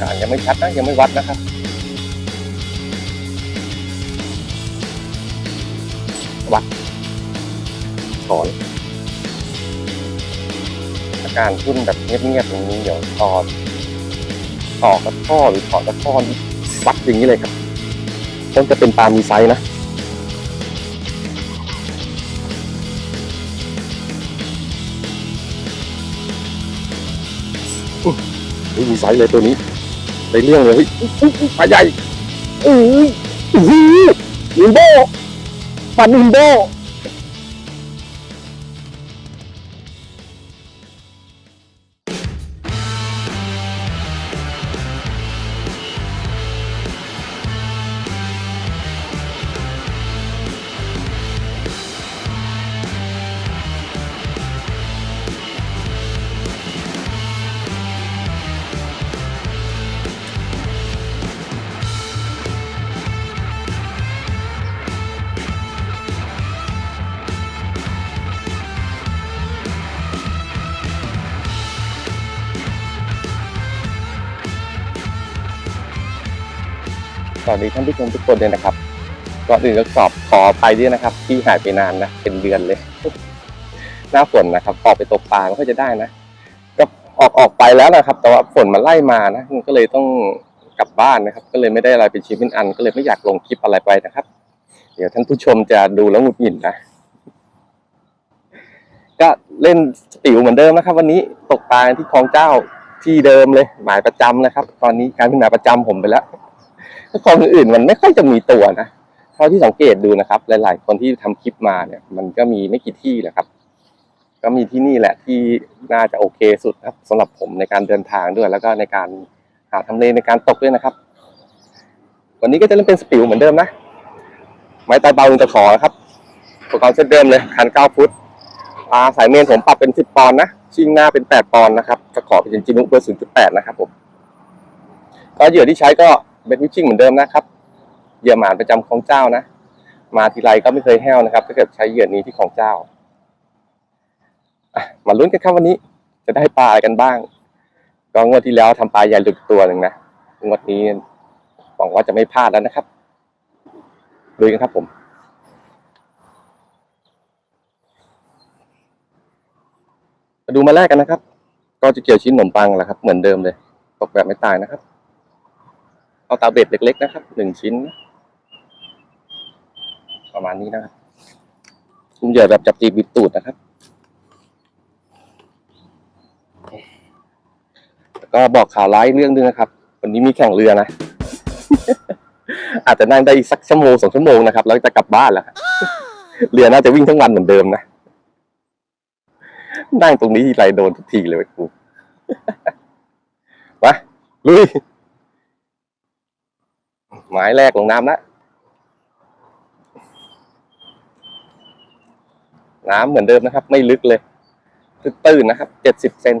การยังไม่ชัดนะยังไม่วัดนะครับวัดถอนอาการขึ้นแบบเงียบๆอย่างนี้เดี๋ยวตอนต่อกระท่อหรือถอนกระท่อนี่วัดอย่างนี้เลยครับต้องจะเป็นปลามีไซส์นะอุ๊ยมีไซส์เลยตัวนี้ ได้เรื่องเลยปลาใหญ่อือหือินโบปลาอินโบ สวัสดีท่านผู้ชมทุกคนเลยนะครับก่อนอื่นก็ขอบขอไปด้วยนะครับ ที่หายไปนานนะเป็นเดือนเลย หน้าฝนนะครับ ออกไปตกปลาไม่ค่อยจะได้นะ ก็ออกออกไปแล้วนะครับ แต่ว่าฝนมันไล่มานะก็เลยต้องกลับบ้านนะครับ ก็เลยไม่ได้อะไรเป็นชิ้นเป็นอัน ก็เลยไม่อยากลงคลิปอะไรไปนะครับ เดี๋ยวท่านผู้ชมจะดูแล้วหงุดหงิดนะก็เล่นติ๋วเหมือนเดิมนะครับ วันนี้ตกปลาที่คลองเจ้าที่เดิมเลยหมายประจำนะครับ ตอนนี้กลารเป็นหมายประจำผมไปแล้ว คลองอื่นๆมันไม่ค่อยจะมีตัวนะเท่าที่สังเกตดูนะครับ หลาย ๆ คนที่ทำคลิปมาเนี่ย มันก็มีไม่กี่ที่แหละครับ ก็มีที่นี่แหละที่น่าจะโอเคสุดครับสำหรับผมในการเดินทางด้วย แล้วก็ในการหาทำเลในการตกด้วยนะครับ วันนี้ก็จะเล่นเป็นสปิวเหมือนเดิมนะไม้ตายเบาหนึ่งตะขอครับอุปกรณ์เซตเดิมเลยคันเก้าฟุตปลาสายเมนผมปรับเป็นสิบปอนด์นะชิงหน้าเป็นแปดปอนด์นะครับตะขอเป็นจินุเบอร์ศูนย์จุดแปดนะครับผมก็เหยื่อที่ใช้ก็ เป็นวิชชิ่งเหมือนเดิมนะครับเหยื่อหมานประจำของเจ้านะ มาทีไรก็ไม่เคยแห้วนะครับ ถ้าเกิดใช้เหยื่อนี้ที่ของเจ้าอมาลุ้นกันครับวันนี้ จะได้ปลาอะไรกันบ้าง ก็งวดที่แล้วทำปลาใหญ่หลุดตัวหนึ่งนะงวดนี้หวังว่าจะไม่พลาดแล้วนะครับดูกันครับผมมาดูมาแรกกันนะครับ ก็จะเกี่ยวชิ้นขนมปังแหละครับ เหมือนเดิมเลย ตกแบบไม่ตายนะครับ เอาตาเบ็ดเล็ก ๆ นะครับหนึ่งชิ้น ประมาณนี้นะครับคุมเหยื่อแบบจับจีบิดตูดนะครับก็บอกข่าวร้ายเรื่องนึงนะครับ วันนี้มีแข่งเรือนะ อาจจะนั่งได้อีกสักชั่วโมงสองชั่วโมงนะครับ แล้วจะกลับบ้านแล้วเรือน่าจะวิ่งทั้งวันเหมือนเดิมนะ นั่งตรงนี้ทีไรโดนทุกทีเลยว้ยกูมาลุย หมายแรกลงน้ำแล้วน้ำเหมือนเดิมนะครับ ไม่ลึกเลย ตื้นๆนะครับ เจ็ดสิบเซน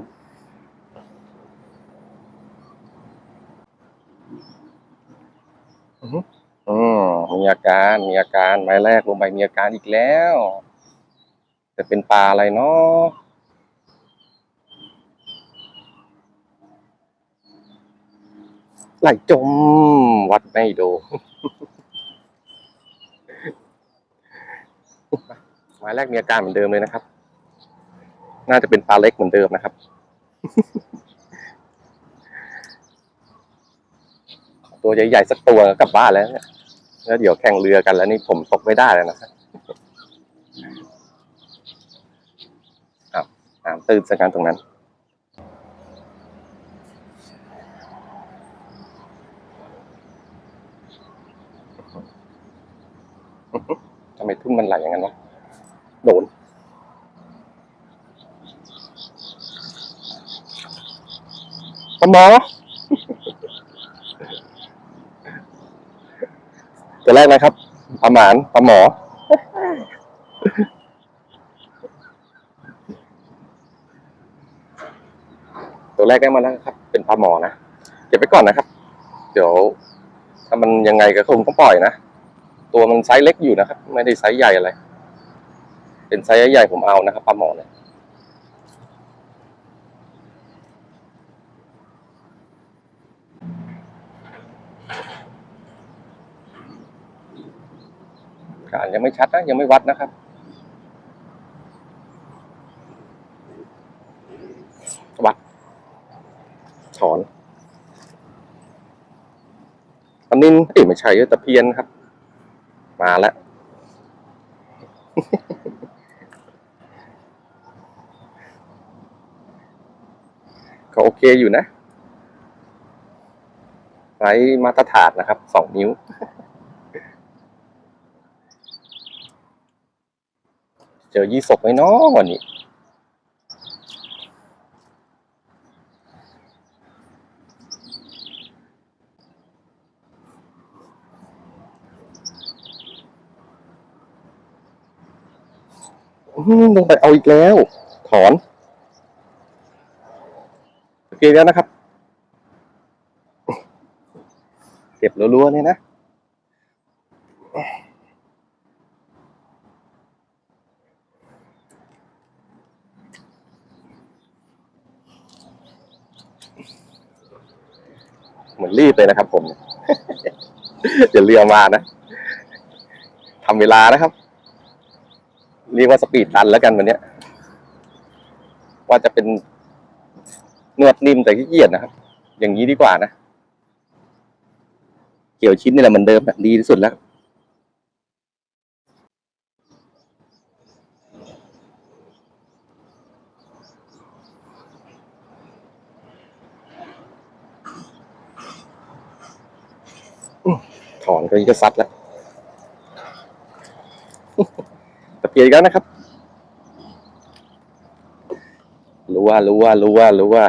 อืมมีอาการมีอาการไม้แรกลงไปมีอาการอีกแล้ว จะเป็นปลาอะไรเนาะ ไหลจมวัดไม่โดไม้แรกมีอาการเหมือนเดิมเลยนะครับ น่าจะเป็นปลาเล็กเหมือนเดิมนะครับ ตัวใหญ่ๆสักตัวกลับบ้านแล้วเนี่ยแล้วเดี๋ยวแข่งเรือกันแล้วนี่ผมตกไม่ได้แล้วนะครับอ้าน้ำตื้นสักการตรงนั้น ทำ ไมทุ่นมันไหลอย่างนั้นวะโดนปะหมอตัวแรกนะครับปลาหมานปลาหมอ ตัวแรกได้มาแล้วครับ เป็นปลาหมอนะ เก็บไว้ก่อนนะครับ เดี๋ยว ถ้ามันยังไงก็คงต้องปล่อยนะ ตัวมันไซส์เล็กอยู่นะครับ ไม่ได้ไซส์ใหญ่อะไร เป็นไซส์ใหญ่ผมเอานะครับปลาหมอเนี่ยการยังไม่ชัดนะ ยังไม่วัดนะครับวัด ถอนอันนี้ไม่ใช่เอ้ยตะเพียนครับ มาแล้ว ก็โอเคอยู่นะไซส์มาตรฐานนะครับ สองนิ้ว เจอยี่สกไหมเนาะวันนี้ ลงไปเอาอีกแล้ว ถอนโอเคแล้วนะครับ เก็บรัวๆเนี่ยนะเหมือนรีบเลยนะครับผมอย่าเรือมานะทำเวลานะครับ เรียกว่าสปีดรันแล้วกันวันนี้ว่าจะเป็นนวดนิ่มแต่ขี้เกียจนะครับ อย่างนี้ดีกว่านะ เกี่ยวชิ้นนี่แหละเหมือนเดิมอะดีที่สุดแล้วถอนก็ยิ่งจะซัดแล้ว ตะเกียบอีกแล้วนะครับ รู้ว่ารู้ว่ารู้ว่ารู้ว่า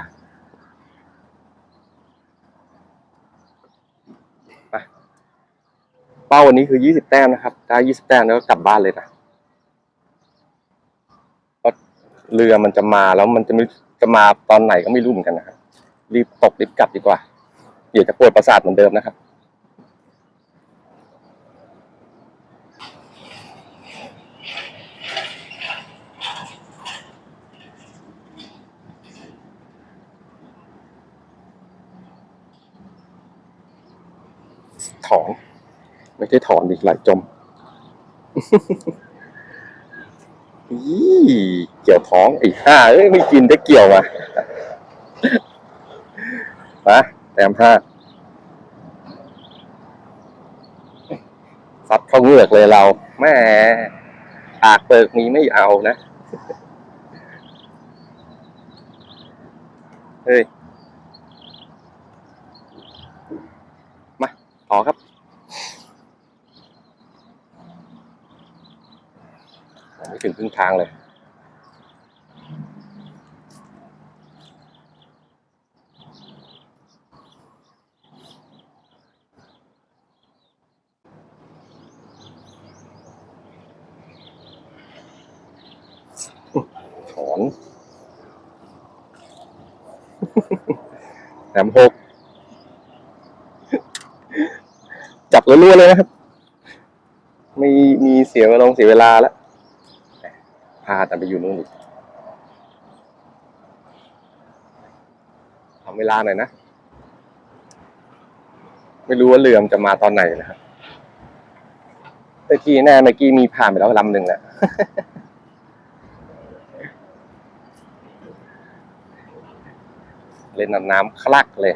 เป้าวันนี้คือยี่สิบแต้มนะครับ ถ้ายี่สิบแต้มแล้วก็กลับบ้านเลยนะเพราะเรือมันจะมาแล้วมันจะไม่จะมาตอนไหนก็ไม่รู้เหมือนกันนะครับรีบตกรีบกลับดีกว่า เดี๋ยวจะปวดประสาทเหมือนเดิมนะครับ ถอน ไม่ ใช่ถอนดิไหลจมอีเกี่ยวท้องไอ้ห่าเอ้ยไม่กินได้เกี่ยวมามาแต้มห้าซัดเข้าเหงือกเลยเราแม่ปากเปิกมีไม่เอานะ เฮ้ย มา ต่อครับ ไม่ถึงครึ่งทางเลยถอนแถมหกจับรัวๆเลยนะครับ ไม่มีเสียเวลาเสียเวลาแล้ว พาแต่ไปอยู่นู่นอีกทำเวลาหน่อยนะ ไม่รู้ว่าเรือมนจะมาตอนไหนนะครับเมื่อกี้แน่เมื่อกี้มีผ่านไปแล้วลำหนึ่งแหละเล่นน้ำคลักเลย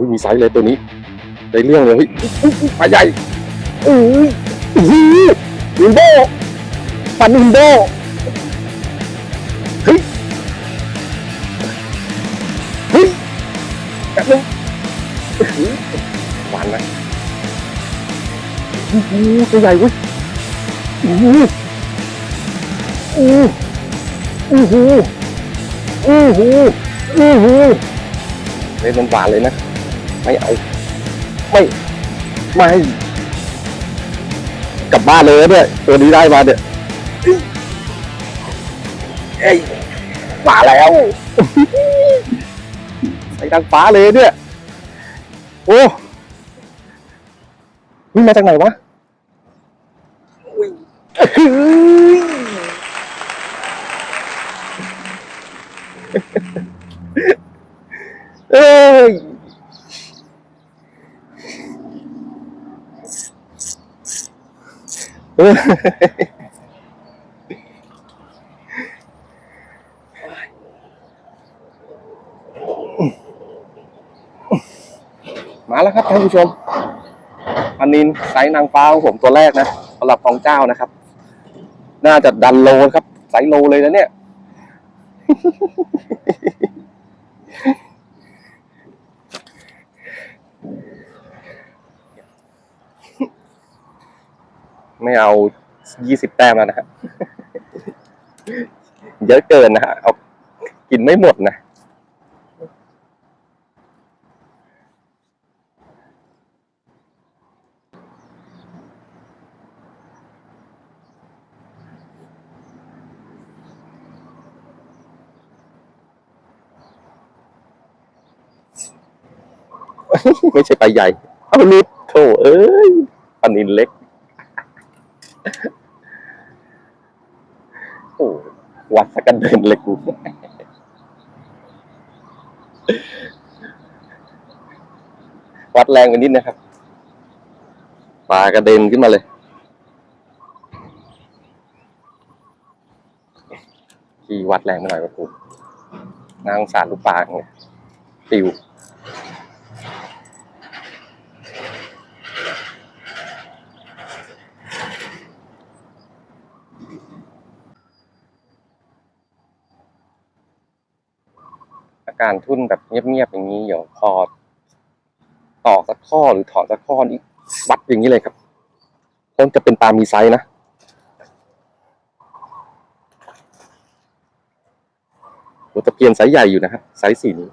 อุ้ยมีไซส์เลยตัวนี้ ได้เรื่องเลยเฮ้ยปลาใหญ่อุ้ยโอ้โหอินโดปันอินโดเฮ้ยเฮ้ยแป๊บนึงหวานไหมโอ้โหตัวใหญ่เว้ยโอ้หโอ้โหโอ้หโอ้โหโอ้โหเล่นมันหวานเลยนะ ไม่เอา ไม่ไม่กลับบ้านเลยเนี่ยตัวนี้ได้มาเนี่ยเอ้ยมาแล้วใส่ดังฟ้าเลยเนี่ยโอ้นี่มาจากไหนวะเอ้ยเอ้ย มาแล้วครับท่านผู้ชมอันนินไซส์นางฟ้าของผมตัวแรกนะสำหรับทองเจ้านะครับ น่าจะดันโลครับ ไซส์โลเลยนะเนี่ย ไม่เอายี่สิบแต้มแล้วนะครับเยอะเกินนะฮะเอากินไม่หมดนะไม่ใช่ปลาใหญ่ เอาลุดโถเอ้ยปลานินเล็ก โอ้วัดสั กันเดินเลยกู วัดแรงไปนิดนะครับปลากระเด็นขึ้นมาเลยที่วัดแรงไปหน่อยว่ากูนางสารลูกปลาเนี่ยติว การทุ่นแบบเงียบๆอย่างนี้เดี๋ยวพอตอกสักข้อหรือถอดสักข้อนี้วัดอย่างนี้เลยครับคงจะเป็นปลามีไซส์นะโหตะเพียนไซส์ใหญ่อยู่นะครับไซส์สี่นี้ว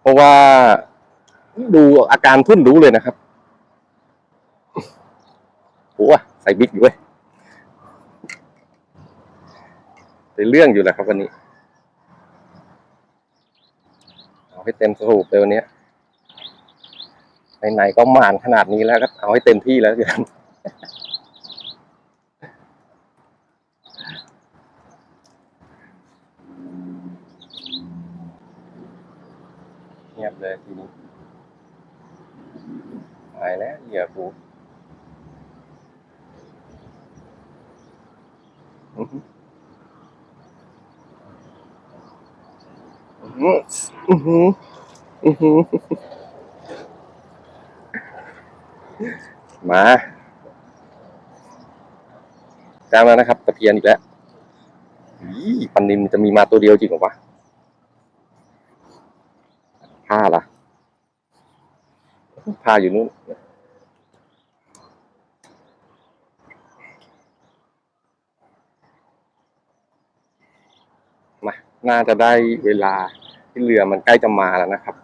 เพราะว่าดูอาการทุ่นรู้เลยนะครับโหใส่บิ๊กอยู่เว้ยเป็นเรื่องอยู่แหละครับวันนี้ เอาให้เต็มสรูปเลยวันนี้ไหนๆก็หมานขนาดนี้แล้วก็เอาให้เต็มที่แล้วกันเงียบเลยทีนี้หายแล้วเหยื่อกูอื้อหือ อือหืออือหือมาจ้งแล้วนะครับตะเพียนอีกแล้วอีปันนิมจะมีมาตัวเดียวจริงหรอวะผ้าล่ะผ้าอยู่นู่นมา น่าจะได้เวลา ที่เรือมันใกล้จะมาแล้วนะครับ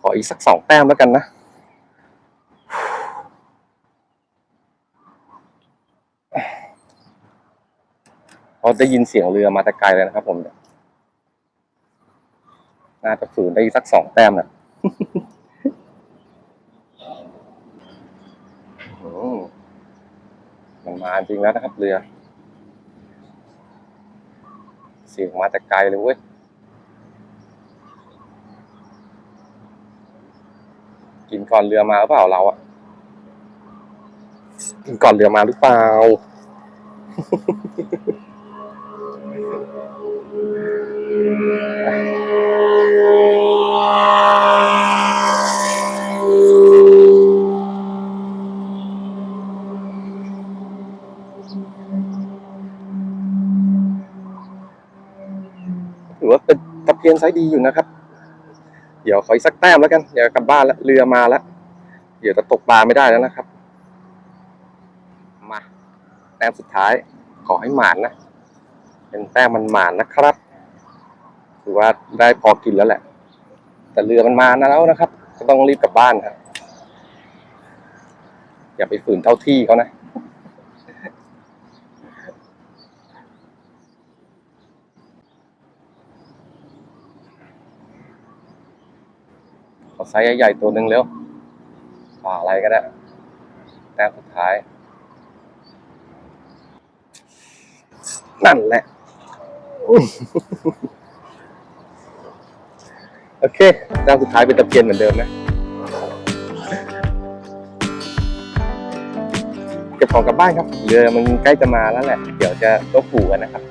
ขออีกสักสองแต้มแล้วกันนะ พอได้ยินเสียงเรือมาแต่ไกลเลยนะครับ ผมเนี่ยน่าจะฝืนได้อีกสักสองแต้มนะมมันมาจริงแล้วนะครับเรือ เสียงมาแต่ไกลเลยเว้ย กินก่อนเรือมาหรือเปล่าเราอะกินก่อนเรือมาหรือเปล่า ถือว่าเป็นตะเพียนไซส์ดีอยู่นะครับ เดี๋ยวขออีกสักแต้มแล้วกันเดี๋ยวกลับบ้านแล้วเรือมาแล้วเดี๋ยวจะตกปลาไม่ได้แล้วนะครับ มา แต้มสุดท้ายขอให้หมานนะ เป็นแต้มมันหมานนะครับถือว่าได้พอกินแล้วแหละ แต่เรือมันมานแล้วนะครับ ก็ต้องรีบกลับบ้านครับอย่าไปฝืนเท่าที่เขานะ ไซส์ใหญ่ๆตัวหนึ่งเร็วฝาอะไรก็ได้แต้มสุดท้าย นั่นแหละ โอเคแต้มสุดท้ายเป็นตะเพียนเหมือนเดิมนะ เก็บของกลับบ้านครับ เรือมันใกล้จะมาแล้วแหละ เดี๋ยวจะลบหูกันนะครับ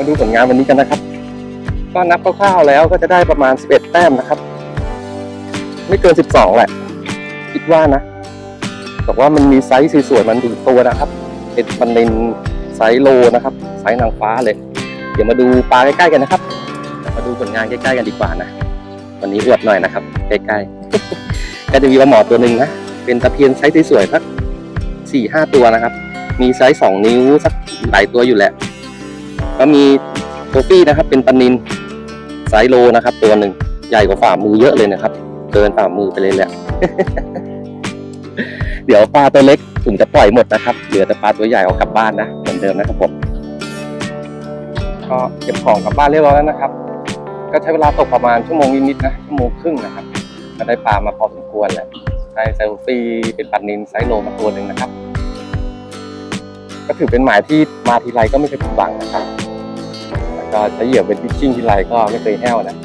มาดูผลงานวันนี้กันนะครับ ก็นับคร่าวๆแล้วก็จะได้ประมาณ 11 แต้มนะครับ ไม่เกิน 12 แหละ คิดว่านะแต่ว่ามันมีไซส์สวยๆมันถึงตัวนะครับเป็นมันเป็นไซส์โลนะครับ ไซส์นางฟ้าเลย เดี๋ยวมาดูปลาใกล้ๆกันนะครับ มาดูผลงานใกล้ๆกันดีกว่านะ วันนี้อวดหน่อยนะครับ ใกล้ๆก็จะมีปลาหมอตัวหนึ่งนะ เป็นตะเพียนไซส์สวยๆสักสี่ห้าตัวนะครับ มีไซส์สองนิ้วสักหลายตัวอยู่แหละ ก็มีโทฟี่นะครับ เป็นปลานินไซโลนะครับ ตัวหนึ่งใหญ่กว่าฝ่ามือเยอะเลยนะครับ เกินฝ่ามือไปเลยแหละเดี๋ยวปลาตัวเล็กผมจะปล่อยหมดนะครับ เหลือแต่ปลาตัวใหญ่เอากลับบ้านนะเหมือนเดิมนะครับผมก็เก็บของกลับบ้านเรียบร้อยแล้วนะครับ ก็ใช้เวลาตกประมาณชั่วโมงนิดๆนะชั่วโมงครึ่งนะครับ ก็ได้ปลามาพอสมควรแหละได้เซลฟี่เป็นปลานินไซโลมาตัวหนึ่งนะครับ ก็ถือเป็นหมายที่มาทีไรก็ไม่เคยผิดหวังนะครับ ก็จะเหยื่อเป็นพิชิ่งทีไรก็ไม่เคยแห้วนะ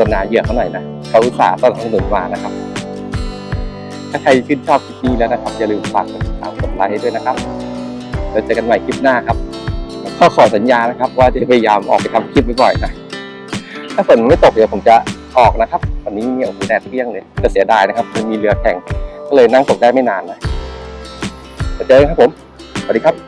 รนาเหยื่อเขาหน่อยนะเขาอุตส่าห์สนับสนุนมานะครับ ถ้าใครชื่นชอบคลิปนี้แล้วนะครับ อย่าลืมฝากกดติดตามกดไลค์ให้ด้วยนะครับแล้วเจอกันใหม่คลิปหน้าครับข้อขอสัญญานะครับ ว่าจะพยายามออกไปทำคลิปบ่อยๆนะถ้าฝนไม่ตกเดี๋ยวผมจะออกนะครับวันนี้เนี่ยโอ้โหแดดเปรี้ยงเลยจะเสียดายนะครับมันมีเรือแข่งก็เลยนั่งตกได้ไม่นานนะเจอกันครับผมสวัสดีครับ